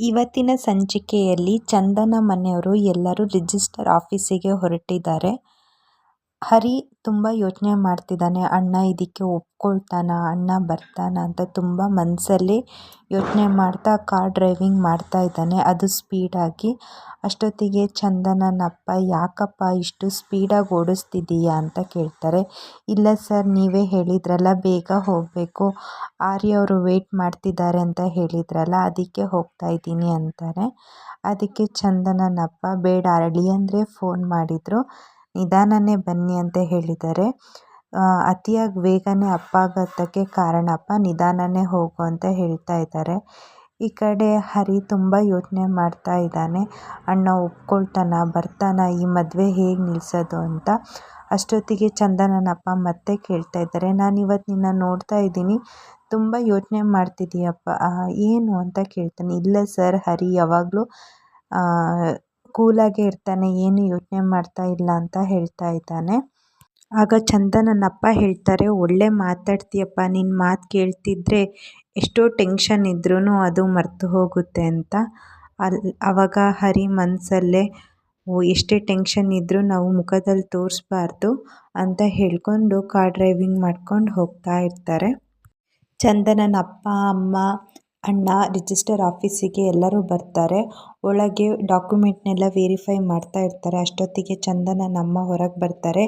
ಇವತ್ತಿನ ಸಂಚಿಕೆಯಲ್ಲಿ ಚಂದನ ಮನೆಯವರು ಎಲ್ಲರೂ ರಿಜಿಸ್ಟರ್ ಆಫೀಸಿಗೆ ಹೊರಟಿದ್ದಾರೆ. ಹರಿ ತುಂಬ ಯೋಚನೆ ಮಾಡ್ತಿದ್ದಾನೆ. ಅಣ್ಣ ಇದಕ್ಕೆ ಒಪ್ಕೊಳ್ತಾನ? ಅಣ್ಣ ಬರ್ತಾನ ಅಂತ ತುಂಬ ಮನಸ್ಸಲ್ಲಿ ಯೋಚನೆ ಮಾಡ್ತಾ ಕಾರ್ ಡ್ರೈವಿಂಗ್ ಮಾಡ್ತಾ ಇದ್ದಾನೆ. ಅದು ಸ್ಪೀಡಾಗಿ ಅಷ್ಟೊತ್ತಿಗೆ ಚಂದನನಪ್ಪ, ಯಾಕಪ್ಪ ಇಷ್ಟು ಸ್ಪೀಡಾಗಿ ಓಡಿಸ್ತಿದ್ದೀಯಾ? ಅಂತ ಕೇಳ್ತಾರೆ. ಇಲ್ಲ ಸರ್, ನೀವೇ ಹೇಳಿದ್ರಲ್ಲ, ಬೇಗ ಹೋಗಬೇಕು. ಆರ್ಯ ಅವರು ವೆಯ್ಟ್ ಮಾಡ್ತಿದ್ದಾರೆ ಅಂತ ಹೇಳಿದ್ರಲ್ಲ, ಅದಕ್ಕೆ ಹೋಗ್ತಾ ಇದ್ದೀನಿ ಅಂತಾರೆ. ಅದಕ್ಕೆ ಚಂದನನಪ್ಪ, ಬೇಡ ಅಳಿಯಂದ್ರೆ ಫೋನ್ ಮಾಡಿದರು. ನಿಧಾನನೇ ಬನ್ನಿ ಅಂತ ಹೇಳಿದ್ದಾರೆ. ಅತಿಯಾಗಿ ಬೇಗನೆ ಅಪಘಾತಕ್ಕೆ ಕಾರಣಪ್ಪ ನಿಧಾನನೇ ಹೋಗು ಅಂತ ಹೇಳ್ತಾ ಇದ್ದಾರೆ. ಈ ಕಡೆ ಹರಿ ತುಂಬ ಯೋಚನೆ ಮಾಡ್ತಾ ಇದ್ದಾನೆ. ಅಣ್ಣ ಒಪ್ಕೊಳ್ತಾನ, ಬರ್ತಾನ, ಈ ಮದುವೆ ಹೇಗೆ ನಿಲ್ಲಿಸೋದು ಅಂತ. ಅಷ್ಟೊತ್ತಿಗೆ ಚಂದನನಪ್ಪ ಮತ್ತೆ ಕೇಳ್ತಾ ಇದ್ದಾರೆ. ನಾನು ಇವತ್ತು ನಿನ್ನ ನೋಡ್ತಾ ಇದ್ದೀನಿ. ತುಂಬ ಯೋಚನೆ ಮಾಡ್ತಿದ್ದೀಯಪ್ಪ ಏನು ಅಂತ ಕೇಳ್ತಾನೆ. ಇಲ್ಲ ಸರ್, ಹರಿ ಯಾವಾಗಲೂ ಕೂಲಾಗೇ ಇರ್ತಾನೆ, ಏನು ಯೋಚನೆ ಮಾಡ್ತಾ ಇಲ್ಲ ಅಂತ ಹೇಳ್ತಾ ಇದ್ದಾನೆ. ಆಗ ಚಂದನನಪ್ಪ ಹೇಳ್ತಾರೆ, ಒಳ್ಳೆ ಮಾತಾಡ್ತೀಯಪ್ಪ ನಿನ್ನ ಮಾತು ಕೇಳ್ತಿದ್ರೆ ಎಷ್ಟೋ ಟೆನ್ಷನ್ ಇದ್ರೂ ಅದು ಮರೆತು ಹೋಗುತ್ತೆ ಅಂತ. ಅಲ್ಲಿ ಆವಾಗ ಹರಿ ಮನಸ್ಸಲ್ಲೇ ಓ, ಎಷ್ಟೇ ಟೆನ್ಷನ್ ಇದ್ದರೂ ನಾವು ಮುಖದಲ್ಲಿ ತೋರಿಸ್ಬಾರ್ದು ಅಂತ ಹೇಳ್ಕೊಂಡು ಕಾರ್ ಡ್ರೈವಿಂಗ್ ಮಾಡ್ಕೊಂಡು ಹೋಗ್ತಾ ಇರ್ತಾರೆ. ಚಂದನನ ಅಪ್ಪ ಅಮ್ಮ ಅಣ್ಣ, ರಿಜಿಸ್ಟರ್ ಆಫೀಸಿಗೆ ಎಲ್ಲರೂ ಬರ್ತಾರೆ. ಒಳಗೆ ಡಾಕ್ಯುಮೆಂಟ್ನೆಲ್ಲ ವೆರಿಫೈ ಮಾಡ್ತಾ ಇರ್ತಾರೆ. ಅಷ್ಟೊತ್ತಿಗೆ ಚಂದನ ನಮ್ಮ ಹೊರಗೆ ಬರ್ತಾರೆ.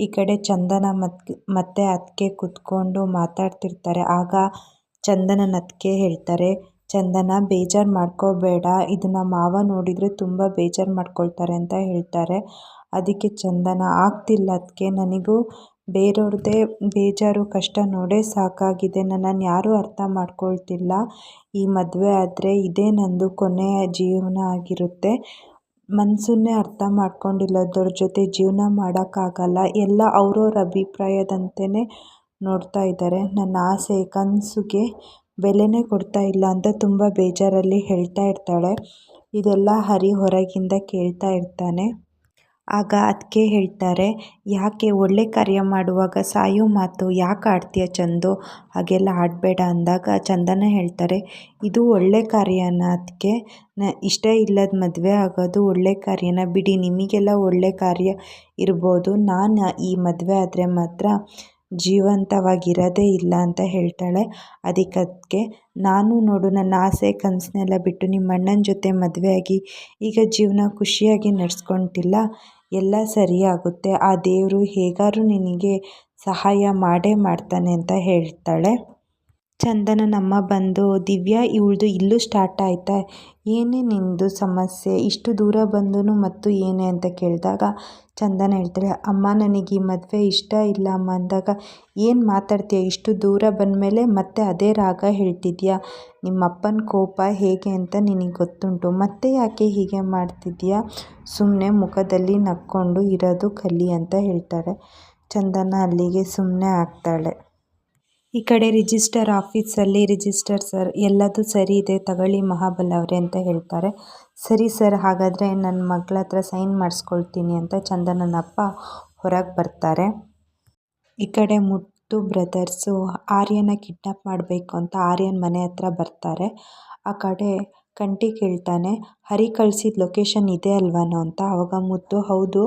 ಈ ಕಡೆ ಚಂದನ ಮತ್ತು ಮತ್ತೆ ಅದಕ್ಕೆ ಕೂತ್ಕೊಂಡು ಮಾತಾಡ್ತಿರ್ತಾರೆ. ಆಗ ಚಂದನನ ಅತ್ತಿಗೆ ಹೇಳ್ತಾರೆ, ಚಂದನ, ಬೇಜಾರು ಮಾಡ್ಕೋಬೇಡ. ಇದನ್ನ ಮಾವ ನೋಡಿದರೆ ತುಂಬ ಬೇಜಾರು ಮಾಡ್ಕೊಳ್ತಾರೆ ಅಂತ ಹೇಳ್ತಾರೆ. ಅದಕ್ಕೆ ಚಂದನ, ಆಗ್ತಿಲ್ಲ ಅದಕ್ಕೆ ನನಗೂ ಬೇರೆಯವ್ರದ್ದೇ ಬೇಜಾರು, ಕಷ್ಟ ನೋಡೇ ಸಾಕಾಗಿದೆ. ನನ್ನನ್ನು ಯಾರೂ ಅರ್ಥ ಮಾಡ್ಕೊಳ್ತಿಲ್ಲ. ಈ ಮದುವೆ ಆದರೆ ಇದೇ ನಂದು ಕೊನೆಯ ಜೀವನ ಆಗಿರುತ್ತೆ. ಮನಸ್ಸನ್ನೇ ಅರ್ಥ ಮಾಡ್ಕೊಂಡಿಲ್ಲದವ್ರ ಜೊತೆ ಜೀವನ ಮಾಡೋಕ್ಕಾಗಲ್ಲ. ಎಲ್ಲ ಅವ್ರವ್ರ ಅಭಿಪ್ರಾಯದಂತೆಯೇ ನೋಡ್ತಾ ಇದ್ದಾರೆ ನನ್ನ ಆಸೆ ಕನಸಿಗೆ ಬೆಲೆನೇ ಕೊಡ್ತಾ ಇಲ್ಲ ಅಂತ ತುಂಬ ಬೇಜಾರಲ್ಲಿ ಹೇಳ್ತಾ ಇರ್ತಾಳೆ. ಇದೆಲ್ಲ ಹರಿ ಹೊರಗಿಂದ ಕೇಳ್ತಾ ಇರ್ತಾನೆ. ಆಗ ಅದ್ಕೆ ಹೇಳ್ತಾರೆ, ಯಾಕೆ ಒಳ್ಳೆ ಕಾರ್ಯ ಮಾಡುವಾಗ ಸಾಯೋ ಮಾತು ಯಾಕೆ ಆಡ್ತೀಯ ಚಂದು? ಹಾಗೆಲ್ಲ ಆಡಬೇಡ ಅಂದಾಗ ಚಂದನ ಹೇಳ್ತಾರೆ, ಇದು ಒಳ್ಳೆ ಕಾರ್ಯನ ಅದಕ್ಕೆ ನ, ಇಷ್ಟ ಇಲ್ಲದ ಮದುವೆ ಆಗೋದು ಒಳ್ಳೆ ಕಾರ್ಯನ. ಬಿಡಿ, ನಿಮಗೆಲ್ಲ ಒಳ್ಳೆ ಕಾರ್ಯ ಇರ್ಬೋದು. ನಾನು ಈ ಮದುವೆ ಆದರೆ ಮಾತ್ರ ಜೀವಂತವಾಗಿರೋದೇ ಇಲ್ಲ ಅಂತ ಹೇಳ್ತಾಳೆ. ಅದಕ್ಕೆ ಅದಕ್ಕೆ ನಾನು ನೋಡು, ನನ್ನ ಆಸೆ ಕನಸನ್ನೆಲ್ಲ ಬಿಟ್ಟು ನಿಮ್ಮ ಅಣ್ಣನ ಜೊತೆ ಮದುವೆಯಾಗಿ ಈಗ ಜೀವನ ಖುಷಿಯಾಗಿ ನಡೆಸ್ಕೊಂತಿಲ್ಲ. ಎಲ್ಲ ಸರಿಯಾಗುತ್ತೆ. ಆ ದೇವರು ಹೇಗಾದ್ರೂ ನಿನಗೆ ಸಹಾಯ ಮಾಡೇ ಮಾಡ್ತಾನೆ ಅಂತ ಹೇಳ್ತಾಳೆ. ಚಂದನನಮ್ಮ ಬಂದು, ದಿವ್ಯಾ ಇವಳದು ಇಲ್ಲೂ ಸ್ಟಾರ್ಟ್ ಆಯಿತಾ? ಏನೇ ನಿಂದು ಸಮಸ್ಯೆ, ಇಷ್ಟು ದೂರ ಬಂದೂ ಮತ್ತು ಏನೇ ಅಂತ ಕೇಳಿದಾಗ ಚಂದನ ಹೇಳ್ತಾಳೆ, ಅಮ್ಮ ನನಗೆ ಈ ಮದುವೆ ಇಷ್ಟ ಇಲ್ಲ ಅಮ್ಮ ಅಂದಾಗ, ಏನು ಮಾತಾಡ್ತೀಯ? ಇಷ್ಟು ದೂರ ಬಂದ ಮೇಲೆ ಮತ್ತೆ ಅದೇ ರಾಗ ಹೇಳ್ತಿದ್ಯಾ? ನಿಮ್ಮಪ್ಪನ ಕೋಪ ಹೇಗೆ ಅಂತ ನಿನಗೆ ಗೊತ್ತುಂಟು, ಮತ್ತೆ ಯಾಕೆ ಹೀಗೆ ಮಾಡ್ತಿದ್ಯಾ? ಸುಮ್ಮನೆ ಮುಖದಲ್ಲಿ ನಕ್ಕೊಂಡು ಇರೋದು ಕಲಿ ಅಂತ ಹೇಳ್ತಾರೆ. ಚಂದನ ಅಲ್ಲಿಗೆ ಸುಮ್ಮನೆ ಆಗ್ತಾಳೆ. ಈ ಕಡೆ ರಿಜಿಸ್ಟರ್ ಆಫೀಸಲ್ಲಿ ರಿಜಿಸ್ಟರ್ ಸರ್, ಎಲ್ಲದು ಸರಿ ಇದೆ, ತಗೊಳ್ಳಿ ಮಹಾಬಲ ಅವರೇ ಅಂತ ಹೇಳ್ತಾರೆ. ಸರಿ ಸರ್, ಹಾಗಾದರೆ ನನ್ನ ಮಗಳ ಹತ್ರ ಸೈನ್ ಮಾಡಿಸ್ಕೊಳ್ತೀನಿ ಅಂತ ಚಂದನನಪ್ಪ ಹೊರಗೆ ಬರ್ತಾರೆ. ಈ ಕಡೆ ಮುತ್ತು ಬ್ರದರ್ಸು ಆರ್ಯನ ಕಿಡ್ನಾಪ್ ಮಾಡಬೇಕು ಅಂತ ಆರ್ಯನ ಮನೆ ಹತ್ರ ಬರ್ತಾರೆ. ಆ ಕಡೆ ಕಂಟಿ ಕೇಳ್ತಾನೆ, ಹರಿ ಕಳ್ಸಿದ ಲೊಕೇಶನ್ ಇದೆ ಅಲ್ವಾನೋ ಅಂತ? ಆವಾಗ ಮುದ್ದು, ಹೌದು,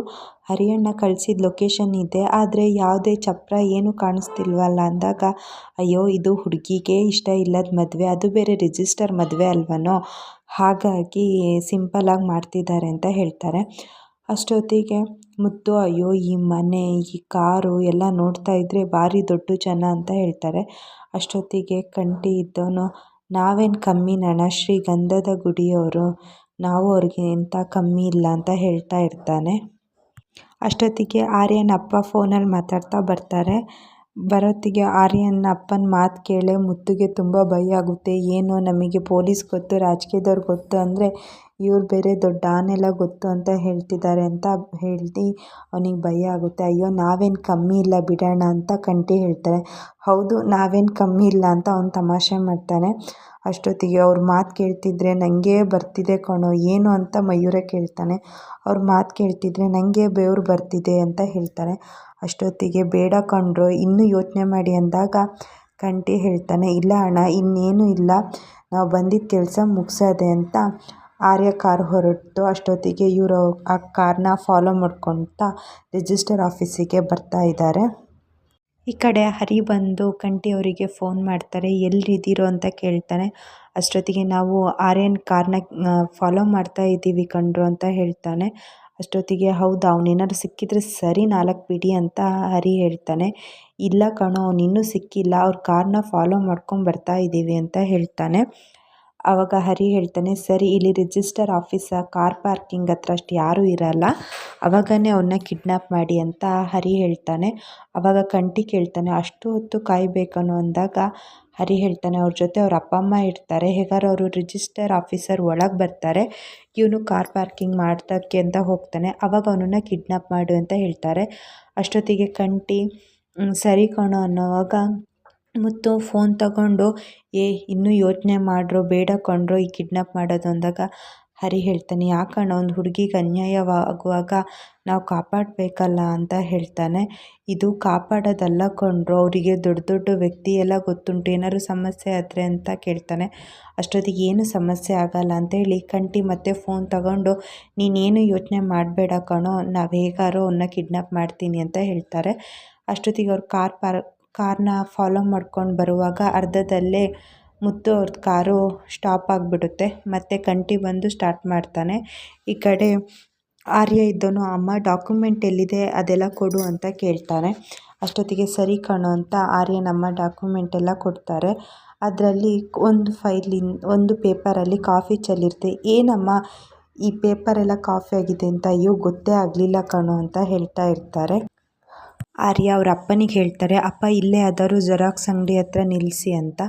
ಹರಿಯಣ್ಣ ಕಳ್ಸಿದ ಲೊಕೇಶನ್ ಇದೆ, ಆದರೆ ಯಾವುದೇ ಚಪ್ರ ಏನು ಕಾಣಿಸ್ತಿಲ್ವಲ್ಲ? ಅಂದಾಗ, ಅಯ್ಯೋ, ಇದು ಹುಡುಗಿಗೆ ಇಷ್ಟ ಇಲ್ಲದ ಮದುವೆ, ಅದು ಬೇರೆ ರಿಜಿಸ್ಟರ್ ಮದುವೆ ಅಲ್ವನೋ? ಹಾಗಾಗಿ ಸಿಂಪಲ್ಲಾಗಿ ಮಾಡ್ತಿದ್ದಾರೆ ಅಂತ ಹೇಳ್ತಾರೆ. ಅಷ್ಟೊತ್ತಿಗೆ ಮುದ್ದು, ಅಯ್ಯೋ, ಈ ಮನೆ, ಈ ಕಾರು ಎಲ್ಲ ನೋಡ್ತಾ ಇದ್ದರೆ ಭಾರಿ ದೊಡ್ಡ ಜನ ಅಂತ ಹೇಳ್ತಾರೆ. ಅಷ್ಟೊತ್ತಿಗೆ ಕಂಟಿ ಇದ್ದವನು ನಾವೇನು ಕಮ್ಮಿನಣ್ಣ ಶ್ರೀ ಗಂಧದ ಗುಡಿಯವರು ನಾವು ಅವ್ರಿಗಿಂತ ಕಮ್ಮಿ ಇಲ್ಲ ಅಂತ ಹೇಳ್ತಾ ಇರ್ತಾನೆ. ಅಷ್ಟೊತ್ತಿಗೆ ಆರ್ಯನ ಅಪ್ಪ ಫೋನಲ್ಲಿ ಮಾತಾಡ್ತಾ ಬರ್ತಾರೆ. ಬರೋತ್ತಿಗೆ ಆರ್ಯನ ಅಪ್ಪನ ಮಾತು ಕೇಳೆ ಮುತ್ತುಗೆ ತುಂಬ ಭಯ ಆಗುತ್ತೆ. ಏನು ನಮಗೆ ಪೊಲೀಸ್ ಗೊತ್ತು, ರಾಜಕೀಯದವ್ರು ಗೊತ್ತು ಅಂದರೆ ಇವ್ರು ಬೇರೆ ದೊಡ್ಡ ಆನೆಲ್ಲ ಗೊತ್ತು ಅಂತ ಹೇಳ್ತಿದ್ದಾರೆ ಅಂತ ಹೇಳಿ ಅವನಿಗೆ ಭಯ ಆಗುತ್ತೆ. ಅಯ್ಯೋ, ನಾವೇನು ಕಮ್ಮಿ ಇಲ್ಲ ಬಿಡೋಣ ಅಂತ ಕಂಟಿ ಹೇಳ್ತಾರೆ. ಹೌದು, ನಾವೇನು ಕಮ್ಮಿ ಇಲ್ಲ ಅಂತ ಅವ್ನು ತಮಾಷೆ ಮಾಡ್ತಾನೆ. ಅಷ್ಟೊತ್ತಿಗೆ ಅವ್ರ ಮಾತು ಕೇಳ್ತಿದ್ರೆ ನನಗೆ ಬರ್ತಿದೆ ಕಣೋ, ಏನು ಅಂತ ಮಯೂರ ಕೇಳ್ತಾನೆ. ಅವ್ರ ಮಾತು ಕೇಳ್ತಿದ್ರೆ ನನಗೆ ಬೆವರು ಬರ್ತಿದೆ ಅಂತ ಹೇಳ್ತಾರೆ. ಅಷ್ಟೊತ್ತಿಗೆ, ಬೇಡ ಕಣ್ರೋ, ಇನ್ನೂ ಯೋಚನೆ ಮಾಡಿ ಅಂದಾಗ ಕಂಠಿ ಹೇಳ್ತಾನೆ, ಇಲ್ಲ ಅಣ್ಣ, ಇನ್ನೇನು ಇಲ್ಲ. ನಾವು ಬಂದಿದ್ದ ಕೆಲಸ ಮುಗಿಸೋದೆ ಅಂತ ಆರ್ಯ ಕಾರ್ ಹೊರಟು ಅಷ್ಟೊತ್ತಿಗೆ ಇವರು ಆ ಕಾರ್ನ ಫಾಲೋ ಮಾಡ್ಕೊಳ್ತಾ ರಿಜಿಸ್ಟರ್ ಆಫೀಸಿಗೆ ಬರ್ತಾ ಇದ್ದಾರೆ. ಈ ಕಡೆ ಹರಿ ಬಂದು ಕಂಟಿ ಅವರಿಗೆ ಫೋನ್ ಮಾಡ್ತಾರೆ ಎಲ್ಲಿದ್ದೀರೋ ಅಂತ ಕೇಳ್ತಾನೆ. ಅಷ್ಟೊತ್ತಿಗೆ ನಾವು ಆರ್ಯನ್ ಕಾರ್ನ ಫಾಲೋ ಮಾಡ್ತಾ ಇದ್ದೀವಿ ಕಣ್ರು ಅಂತ ಹೇಳ್ತಾನೆ. ಅಷ್ಟೊತ್ತಿಗೆ ಹೌದು ಅವನೇನಾದ್ರು ಸಿಕ್ಕಿದ್ರೆ ಸರಿ ನಾಲ್ಕು ಬಿಡಿ ಅಂತ ಹರಿ ಹೇಳ್ತಾನೆ. ಇಲ್ಲ ಕಣೋ, ಅವ್ನು ಇನ್ನೂ ಸಿಕ್ಕಿಲ್ಲ, ಅವ್ರ ಕಾರ್ನ ಫಾಲೋ ಮಾಡ್ಕೊಂಡು ಬರ್ತಾ ಇದ್ದೀವಿ ಅಂತ ಹೇಳ್ತಾನೆ. ಆವಾಗ ಹರಿ ಹೇಳ್ತಾನೆ, ಸರಿ, ಇಲ್ಲಿ ರಿಜಿಸ್ಟರ್ ಆಫೀಸ, ಕಾರ್ ಪಾರ್ಕಿಂಗ್ ಹತ್ರ ಅಷ್ಟು ಯಾರೂ ಇರಲ್ಲ. ಅವಾಗನೇ ಅವನ್ನ ಕಿಡ್ನಾಪ್ ಮಾಡಿ ಅಂತ ಹರಿ ಹೇಳ್ತಾನೆ. ಅವಾಗ ಕಂಟಿ ಕೇಳ್ತಾನೆ, ಅಷ್ಟು ಹೊತ್ತು ಕಾಯಬೇಕನ್ನೋ ಅಂದಾಗ ಹರಿ ಹೇಳ್ತಾನೆ, ಅವ್ರ ಜೊತೆ ಅವ್ರ ಅಪ್ಪ, ಅಮ್ಮ ಇರ್ತಾರೆ. ಹೇಗಾರು ಅವರು ರಿಜಿಸ್ಟರ್ ಆಫೀಸರ್ ಒಳಗೆ ಬರ್ತಾರೆ. ಇವನು ಕಾರ್ ಪಾರ್ಕಿಂಗ್ ಮಾಡ್ತಕ್ಕೆ ಅಂತ ಹೋಗ್ತಾನೆ. ಅವಾಗ ಅವನನ್ನ ಕಿಡ್ನಾಪ್ ಮಾಡು ಅಂತ ಹೇಳ್ತಾರೆ. ಅಷ್ಟೊತ್ತಿಗೆ ಕಂಟಿ ಸರಿ ಕಣೋ ಅನ್ನೋವಾಗ ಮುತ್ತು ಫೋನ್ ತಗೊಂಡು, ಏ, ಇನ್ನೂ ಯೋಚನೆ ಮಾಡ್ರೋ, ಬೇಡ ಕಣ್ರೋ, ಈ ಕಿಡ್ನಾಪ್ ಮಾಡೋದು ಅಂದಾಗ ಹರಿ ಹೇಳ್ತಾನೆ. ಯಾಕಣ್ಣ ಒಂದು ಹುಡುಗಿಗೆ ಅನ್ಯಾಯವಾಗುವಾಗ ನಾವು ಕಾಪಾಡಬೇಕಲ್ಲ ಅಂತ ಹೇಳ್ತಾನೆ. ಇದು ಕಾಪಾಡೋದಲ್ಲ ಕಣ್ರು, ಅವರಿಗೆ ದೊಡ್ಡ ದೊಡ್ಡ ವ್ಯಕ್ತಿ ಎಲ್ಲ ಗೊತ್ತುಂಟು, ಏನಾದ್ರು ಸಮಸ್ಯೆ ಆದರೆ ಅಂತ ಕೇಳ್ತಾನೆ. ಅಷ್ಟೊತ್ತಿಗೆ ಏನು ಸಮಸ್ಯೆ ಆಗಲ್ಲ ಅಂತೇಳಿ ಕಂಟಿ ಮತ್ತೆ ಫೋನ್ ತಗೊಂಡು, ನೀನೇನು ಯೋಚನೆ ಮಾಡಬೇಡ ಕಣೋ, ನಾವು ಹೇಗಾರೋ ಅವನ್ನ ಕಿಡ್ನಾಪ್ ಮಾಡ್ತೀನಿ ಅಂತ ಹೇಳ್ತಾರೆ. ಅಷ್ಟೊತ್ತಿಗೆ ಅವ್ರು ಕಾರ್ ಪಾರ್ ಕಾರ್ನ ಫಾಲೋ ಮಾಡ್ಕೊಂಡು ಬರುವಾಗ ಅರ್ಧದಲ್ಲೇ ಮುತ್ತು ಕಾರು ಸ್ಟಾಪ್ ಆಗಿಬಿಡುತ್ತೆ. ಮತ್ತು ಕಂಟಿ ಬಂದು ಸ್ಟಾರ್ಟ್ ಮಾಡ್ತಾನೆ. ಈ ಕಡೆ ಆರ್ಯ ಇದ್ದವನು ಅಮ್ಮ, ಡಾಕ್ಯುಮೆಂಟ್ ಎಲ್ಲಿದೆ? ಅದೆಲ್ಲ ಕೊಡು ಅಂತ ಕೇಳ್ತಾನೆ. ಅಷ್ಟೊತ್ತಿಗೆ ಸರಿ ಕಣೋ ಅಂತ ಆರ್ಯನಮ್ಮ ಡಾಕ್ಯುಮೆಂಟ್ ಎಲ್ಲ ಕೊಡ್ತಾರೆ. ಅದರಲ್ಲಿ ಒಂದು ಫೈಲಿನ, ಒಂದು ಪೇಪರಲ್ಲಿ ಕಾಫಿ ಚೆಲ್ಲಿರುತ್ತೆ. ಏನಮ್ಮ, ಈ ಪೇಪರೆಲ್ಲ ಕಾಫಿ ಆಗಿದೆ ಅಂತ? ಅಯ್ಯೋ, ಗೊತ್ತೇ ಆಗಲಿಲ್ಲ ಕಣೋ ಅಂತ ಹೇಳ್ತಾ ಇರ್ತಾರೆ. ಆರ್ಯ ಅವ್ರ ಅಪ್ಪನಿಗೆ ಹೇಳ್ತಾರೆ, ಅಪ್ಪ, ಇಲ್ಲೇ ಆದರೂ ಜೆರಾಕ್ಸ್ ಅಂಗಡಿ ಹತ್ರ ನಿಲ್ಲಿಸಿ ಅಂತ.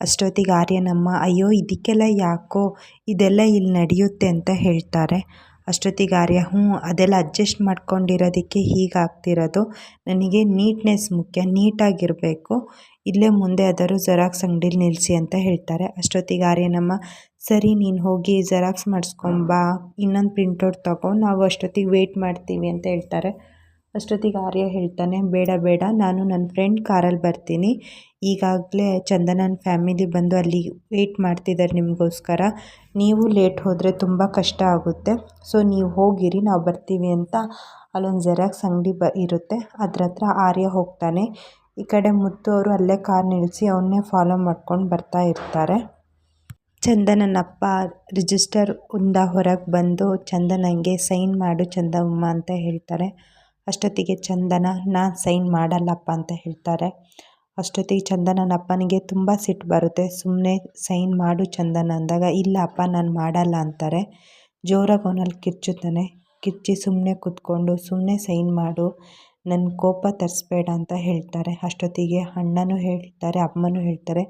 ಅಷ್ಟೊತ್ತಿಗೆ ಆರ್ಯನಮ್ಮ ಅಯ್ಯೋ, ಇದಕ್ಕೆಲ್ಲ ಯಾಕೋ? ಇದೆಲ್ಲ ಇಲ್ಲಿ ನಡೆಯುತ್ತೆ ಅಂತ ಹೇಳ್ತಾರೆ. ಅಷ್ಟೊತ್ತಿಗೆ ಆರ್ಯ, ಹ್ಞೂ, ಅದೆಲ್ಲ ಅಡ್ಜಸ್ಟ್ ಮಾಡ್ಕೊಂಡಿರೋದಕ್ಕೆ ಹೀಗಾಗ್ತಿರೋದು ನನಗೆ ನೀಟ್ನೆಸ್ ಮುಖ್ಯ, ನೀಟಾಗಿರಬೇಕು. ಇಲ್ಲೇ ಮುಂದೆ ಆದರೂ ಜೆರಾಕ್ಸ್ ಅಂಗಡೀಲಿ ನಿಲ್ಲಿಸಿ ಅಂತ ಹೇಳ್ತಾರೆ. ಅಷ್ಟೊತ್ತಿಗೆ ಆರ್ಯನಮ್ಮ ಸರಿ, ನೀನು ಹೋಗಿ ಜೆರಾಕ್ಸ್ ಮಾಡಿಸ್ಕೊಂಬಾ ಇನ್ನೊಂದು ಪ್ರಿಂಟೌಟ್ ತಗೋ. ನಾವು ಅಷ್ಟೊತ್ತಿಗೆ ವೆಯ್ಟ್ ಮಾಡ್ತೀವಿ ಅಂತ ಹೇಳ್ತಾರೆ. ಅಷ್ಟೊತ್ತಿಗೆ ಆರ್ಯ ಹೇಳ್ತಾನೆ, ಬೇಡ ಬೇಡ, ನಾನು ನನ್ನ ಫ್ರೆಂಡ್ ಕಾರಲ್ಲಿ ಬರ್ತೀನಿ. ಈಗಾಗಲೇ ಚಂದನನ ಫ್ಯಾಮಿಲಿ ಬಂದು ಅಲ್ಲಿ ವೆಯ್ಟ್ ಮಾಡ್ತಿದ್ದಾರೆ ನಿಮಗೋಸ್ಕರ. ನೀವು ಲೇಟ್ ಹೋದರೆ ತುಂಬ ಕಷ್ಟ ಆಗುತ್ತೆ. ಸೊ ನೀವು ಹೋಗಿರಿ, ನಾವು ಬರ್ತೀವಿ ಅಂತ ಅಲ್ಲೊಂದು ಜೆರಾಕ್ಸ್ ಅಂಗಡಿ ಬ, ಇರುತ್ತೆ. ಅದ್ರ ಹತ್ರ ಆರ್ಯ ಹೋಗ್ತಾನೆ. ಈ ಕಡೆ ಮುತ್ತು ಅವರು ಅಲ್ಲೇ ಕಾರ್ ನಿಲ್ಲಿಸಿ ಅವನ್ನೇ ಫಾಲೋ ಮಾಡ್ಕೊಂಡು ಬರ್ತಾ ಇರ್ತಾರೆ. ಚಂದನನಪ್ಪ ರಿಜಿಸ್ಟರ್ ಉಂದ ಹೊರಗೆ ಬಂದು ಚಂದನಂಗೆ ಸೈನ್ ಮಾಡು ಚಂದಮ್ಮ ಅಂತ ಹೇಳ್ತಾರೆ. ಅಷ್ಟೊತ್ತಿಗೆ ಚಂದನ ನಾನು ಸೈನ್ ಮಾಡಲ್ಲಪ್ಪ ಅಂತ ಹೇಳ್ತಾರೆ. ಅಷ್ಟೊತ್ತಿಗೆ ಚಂದನನ ಅಪ್ಪನಿಗೆ ತುಂಬ ಸಿಟ್ಟು ಬರುತ್ತೆ. ಸುಮ್ಮನೆ ಸೈನ್ ಮಾಡು ಚಂದನ ಅಂದಾಗ, ಇಲ್ಲ ಅಪ್ಪ, ನಾನು ಮಾಡಲ್ಲ ಅಂತಾರೆ. ಜೋರಾಗಿ ಅವನಲ್ಲಿ ಕಿರ್ಚುತ್ತಾನೆ. ಕಿರ್ಚಿ ಸುಮ್ಮನೆ ಕೂತ್ಕೊಂಡು ಸುಮ್ಮನೆ ಸೈನ್ ಮಾಡು ನನ್ನ ಕೋಪ ತರಿಸ್ಬೇಡ ಅಂತ ಹೇಳ್ತಾರೆ. ಅಷ್ಟೊತ್ತಿಗೆ ಅಣ್ಣನೂ ಹೇಳ್ತಾರೆ, ಅಮ್ಮನೂ ಹೇಳ್ತಾರೆ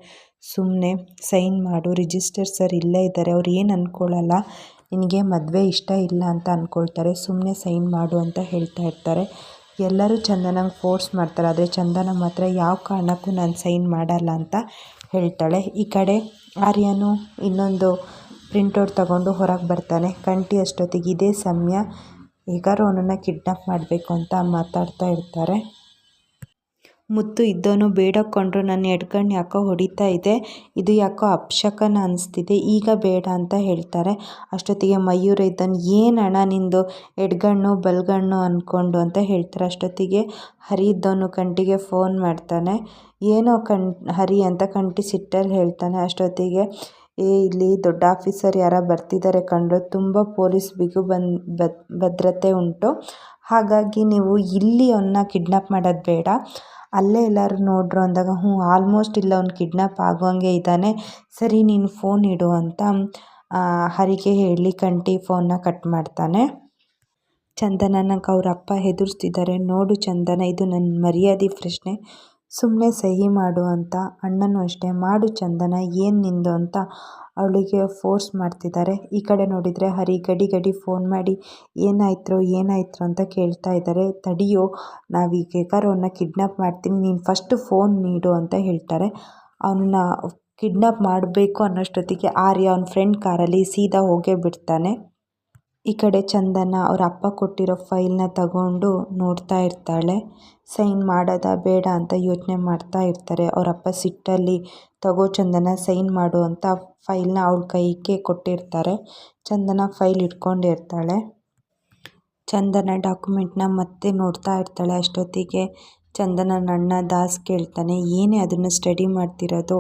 ಸುಮ್ಮನೆ ಸೈನ್ ಮಾಡು, ರಿಜಿಸ್ಟರ್ ಸರ್ ಇಲ್ಲೇ ಇದ್ದಾರೆ, ಅವ್ರು ಏನು ಅಂದ್ಕೊಳ್ಳಲ್ಲ ನಿನಗೆ ಮದುವೆ ಇಷ್ಟ ಇಲ್ಲ ಅಂತ ಅಂದ್ಕೊಳ್ತಾರೆ ಸುಮ್ಮನೆ ಸೈನ್ ಮಾಡು ಅಂತ ಹೇಳ್ತಾ ಇರ್ತಾರೆ. ಎಲ್ಲರೂ ಚಂದನಂಗೆ ಫೋರ್ಸ್ ಮಾಡ್ತಾರೆ, ಆದರೆ ಚಂದನ ಮಾತ್ರ ಯಾವ ಕಾರಣಕ್ಕೂ ನಾನು ಸೈನ್ ಮಾಡಲ್ಲ ಅಂತ ಹೇಳ್ತಾಳೆ. ಈ ಕಡೆ ಆರ್ಯನು ಇನ್ನೊಂದು ಪ್ರಿಂಟೌಟ್ ತಗೊಂಡು ಹೊರಗೆ ಬರ್ತಾನೆ. ಕಂಟಿ ಅಷ್ಟೊತ್ತಿಗೆ, ಇದೇ ಸಮಯ ಹೇಗಾರು ಅವನನ್ನು ಕಿಡ್ನಾಪ್ ಮಾಡಬೇಕು ಅಂತ ಮಾತಾಡ್ತಾ ಇರ್ತಾರೆ. ಮುತ್ತು ಇದ್ದವನು ಬೇಡಕೊಂಡ್ರು ನನ್ನ ಎಡ್ಗಣ್ಣು ಯಾಕೋ ಹೊಡಿತಾ ಇದೆ. ಇದು ಯಾಕೋ ಅಪ್ಶಕನ ಅನಿಸ್ತಿದೆ. ಈಗ ಬೇಡ ಅಂತ ಹೇಳ್ತಾರೆ. ಅಷ್ಟೊತ್ತಿಗೆ ಮಯೂರ ಇದ್ದನು, ಏನಣ್ಣ ನಿಂದು ಎಡ್ಗಣ್ಣು ಬಲ್ಗಣ್ಣು ಅಂದ್ಕೊಂಡು ಅಂತ ಹೇಳ್ತಾರೆ. ಅಷ್ಟೊತ್ತಿಗೆ ಹರಿ ಇದ್ದವನು ಕಂಟಿಗೆ ಫೋನ್ ಮಾಡ್ತಾನೆ. ಏನೋ ಕಣ್, ಹರಿ ಅಂತ ಕಂಟಿ ಸಿಟ್ಟಲ್ಲಿ ಹೇಳ್ತಾನೆ. ಅಷ್ಟೊತ್ತಿಗೆ, ಏ, ಇಲ್ಲಿ ದೊಡ್ಡ ಆಫೀಸರ್ ಯಾರ ಬರ್ತಿದ್ದಾರೆ ಕಂಡು ತುಂಬ ಪೊಲೀಸ್ ಬಿಗು ಬಂದು ಭದ್ರತೆ ಉಂಟು. ಹಾಗಾಗಿ ನೀವು ಇಲ್ಲಿ ಅವನ್ನ ಕಿಡ್ನಾಪ್ ಮಾಡೋದು ಬೇಡ. ಅಲ್ಲೇ ಎಲ್ಲರೂ ನೋಡ್ರು ಅಂದಾಗ, ಹ್ಞೂ ಆಲ್ಮೋಸ್ಟ್ ಇಲ್ಲ, ಅವ್ನು ಕಿಡ್ನಾಪ್ ಆಗೋಂಗೆ ಇದ್ದಾನೆ. ಸರಿ, ನೀನು ಫೋನ್ ಇಡು ಅಂತ ಹರಿಗೆ ಹೇಳಿ ಕಂಟಿ ಫೋನ್ನ ಕಟ್ ಮಾಡ್ತಾನೆ. ಚಂದನನ ಅವ್ರ ಅಪ್ಪ ಹೆದರ್ಸ್ತಿದ್ದಾರೆ ನೋಡು ಚಂದನ, ಇದು ನನ್ನ ಮರ್ಯಾದೆ ಪ್ರಶ್ನೆ. ಸುಮ್ಮನೆ ಸಹಿ ಮಾಡು ಅಂತ, ಅಣ್ಣನೂ ಅಷ್ಟೇ, ಮಾಡು ಚಂದನ, ಏನು ನಿಂದು ಅಂತ ಅವಳಿಗೆ ಫೋರ್ಸ್ ಮಾಡ್ತಿದ್ದಾರೆ. ಈ ಕಡೆ ನೋಡಿದರೆ ಹರಿ ಗಡಿ ಗಡಿ ಫೋನ್ ಮಾಡಿ ಏನಾಯ್ತು ಏನಾಯ್ತು ಅಂತ ಕೇಳ್ತಾ ಇದ್ದಾರೆ. ತಡಿಯೋ ನಾವೀಗ ಕೇಕಾರವನ್ನ ಕಿಡ್ನಾಪ್ ಮಾಡ್ತೀನಿ, ನೀನು ಫಸ್ಟ್ ಫೋನ್ ನೀಡು ಅಂತ ಹೇಳ್ತಾರೆ. ಅವನನ್ನ ಕಿಡ್ನಾಪ್ ಮಾಡಬೇಕು ಅನ್ನೋಷ್ಟೊತ್ತಿಗೆ ಆರ್ಯ ಅವ್ನ ಫ್ರೆಂಡ್ ಕಾರಲ್ಲಿ ಸೀದಾ ಹೋಗೇ ಬಿಡ್ತಾನೆ. ಈ ಕಡೆ ಚಂದನ ಅವ್ರ ಅಪ್ಪ ಕೊಟ್ಟಿರೋ ಫೈಲ್ನ ತಗೊಂಡು ನೋಡ್ತಾ ಇರ್ತಾಳೆ. ಸೈನ್ ಮಾಡೋದಾ ಬೇಡ ಅಂತ ಯೋಚನೆ ಮಾಡ್ತಾ ಇರ್ತಾರೆ. ಅವ್ರ ಅಪ್ಪ ಸಿಟ್ಟಲ್ಲಿ, ತಗೋ ಚಂದನ, ಸೈನ್ ಮಾಡು ಅಂತ ಫೈಲ್ನ ಅವಳ ಕೈಗೆ ಕೊಟ್ಟಿರ್ತಾರೆ. ಚಂದನ ಫೈಲ್ ಇಟ್ಕೊಂಡಿರ್ತಾಳೆ ಚಂದನ ಡಾಕ್ಯುಮೆಂಟ್ನ ಮತ್ತೆ ನೋಡ್ತಾ ಇರ್ತಾಳೆ. ಅಷ್ಟೊತ್ತಿಗೆ ಚಂದನನ ಅಣ್ಣ ದಾಸ್ ಕೇಳ್ತಾನೆ, ಏನೇ ಅದನ್ನು ಸ್ಟಡಿ ಮಾಡ್ತಿರೋದು?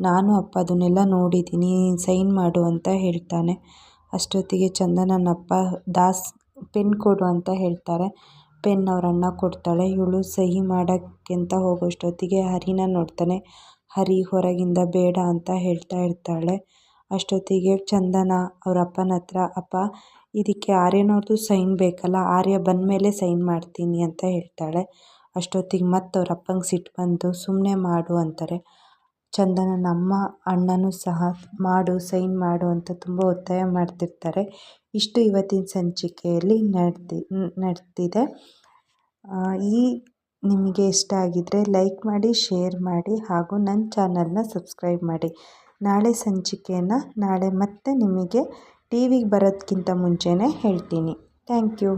ನಾನು ಅಪ್ಪ ಅದನ್ನೆಲ್ಲ ನೋಡಿದ್ದೀನಿ ಸೈನ್ ಮಾಡು ಅಂತ ಹೇಳ್ತಾನೆ. ಅಷ್ಟೊತ್ತಿಗೆ ಚಂದನನಪ್ಪ, ದಾಸ್, ಪೆನ್ ಕೊಡು ಅಂತ ಹೇಳ್ತಾರೆ. ಪೆನ್ ಅವ್ರ ಅಣ್ಣ ಕೊಡ್ತಾಳೆ. ಇವಳು ಸಹಿ ಮಾಡೋಕ್ಕಿಂತ ಹೋಗೋಷ್ಟೊತ್ತಿಗೆ ಹರಿನ ನೋಡ್ತಾನೆ. ಹರಿ ಹೊರಗಿಂದ ಬೇಡ ಅಂತ ಹೇಳ್ತಾ ಇರ್ತಾಳೆ. ಅಷ್ಟೊತ್ತಿಗೆ ಚಂದನ ಅವ್ರ ಅಪ್ಪನ ಹತ್ರ, ಅಪ್ಪ, ಇದಕ್ಕೆ ಆರ್ಯನವ್ರದ್ದು ಸೈನ್ ಬೇಕಲ್ಲ, ಆರ್ಯ ಬಂದಮೇಲೆ ಸೈನ್ ಮಾಡ್ತೀನಿ ಅಂತ ಹೇಳ್ತಾಳೆ. ಅಷ್ಟೊತ್ತಿಗೆ ಮತ್ತೆ ಅವ್ರ ಅಪ್ಪಂಗೆ ಸಿಟ್ಟು ಬಂದು ಸುಮ್ಮನೆ ಮಾಡು ಅಂತಾರೆ. ಚಂದನನ ನಮ್ಮ ಅಣ್ಣನೂ ಸಹ ಮಾಡು, ಸೈನ್ ಮಾಡು ಅಂತ ತುಂಬ ಒತ್ತಾಯ ಮಾಡ್ತಿರ್ತಾರೆ. ಇಷ್ಟು ಇವತ್ತಿನ ಸಂಚಿಕೆಯಲ್ಲಿ ನಡೆದಿ, ನಡೆದಿದೆ. ಈ ನಿಮಗೆ ಇಷ್ಟ ಆಗಿದ್ದರೆ ಲೈಕ್ ಮಾಡಿ, ಶೇರ್ ಮಾಡಿ ಹಾಗೂ ನನ್ನ ಚಾನಲ್ನ ಸಬ್ಸ್ಕ್ರೈಬ್ ಮಾಡಿ. ನಾಳೆ ಸಂಚಿಕೆಯನ್ನು ನಾಳೆ ಮತ್ತೆ ನಿಮಗೆ ಟಿ ವಿಗೆ ಬರೋದಕ್ಕಿಂತ ಮುಂಚೆನೇ ಹೇಳ್ತೀನಿ. Thank you.